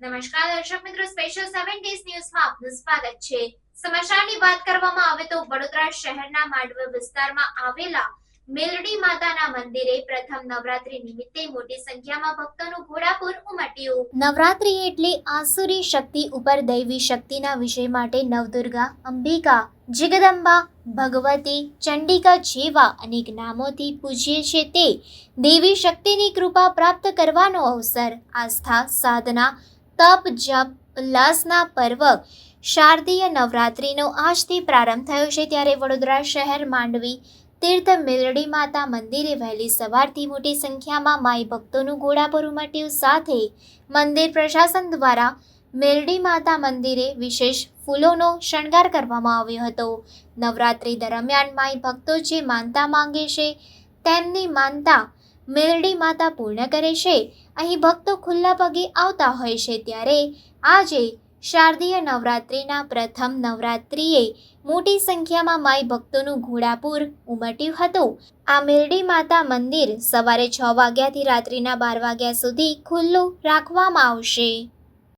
નમસ્કાર, દર્શક મિત્રો સ્પેશિયલ સેવન ડેઝ ન્યૂઝમાં આપનું સ્વાગત છે. સમાચારની વાત કરવામાં આવે તો વડોદરા શહેરના માંડવ વિસ્તારમાં આવેલા મેલડી માતાના મંદિરે પ્રથમ નવરાત્રી નિમિત્તે મોટી સંખ્યામાં ભક્તોનું ઘોડાપુર ઉમટ્યું. નવરાત્રી એટલે આસુરી શક્તિ ઉપર દૈવી શક્તિના વિષય માટે નવદુર્ગા, અંબિકા, જગદંબા, ભગવતી, ચંડિકા જેવા અનેક નામોથી પૂજીએ છે તે. દેવી શક્તિની કૃપા પ્રાપ્ત કરવાનો અવસર, આસ્થા, સાધના તપ, જપ, ઉલ્લાસના પર્વ, શારદીય નવરાત્રિનો આજથી પ્રારંભ થયો છે ત્યારે વડોદરા શહેર, માંડવી, તીર્થ, મેલડી માતા મંદિરે વહેલી સવારથી મોટી સંખ્યામાં માઈ ભક્તોનું ઘોડાપુર ઉમટ્યું સાથે મંદિર પ્રશાસન દ્વારા મેલડી માતા મંદિરે વિશેષ ફૂલોનો શણગાર કરવામાં આવ્યો હતો. નવરાત્રિ દરમિયાન માઈ ભક્તો જે માનતા માંગે છે, તેમની માનતા મેલડી માતા પૂર્ણ કરે છે. અહીં ભક્તો ખુલ્લા પગે આવતા હોય છે ત્યારે આજે શારદીય નવરાત્રિના પ્રથમ નવરાત્રિએ મોટી સંખ્યામાં માઈ ભક્તોનું ઘોડાપુર ઉમટ્યું હતું. આ મેરડી માતા મંદિર સવારે છ વાગ્યાથી રાત્રિના બાર વાગ્યા સુધી ખુલ્લું રાખવામાં આવશે.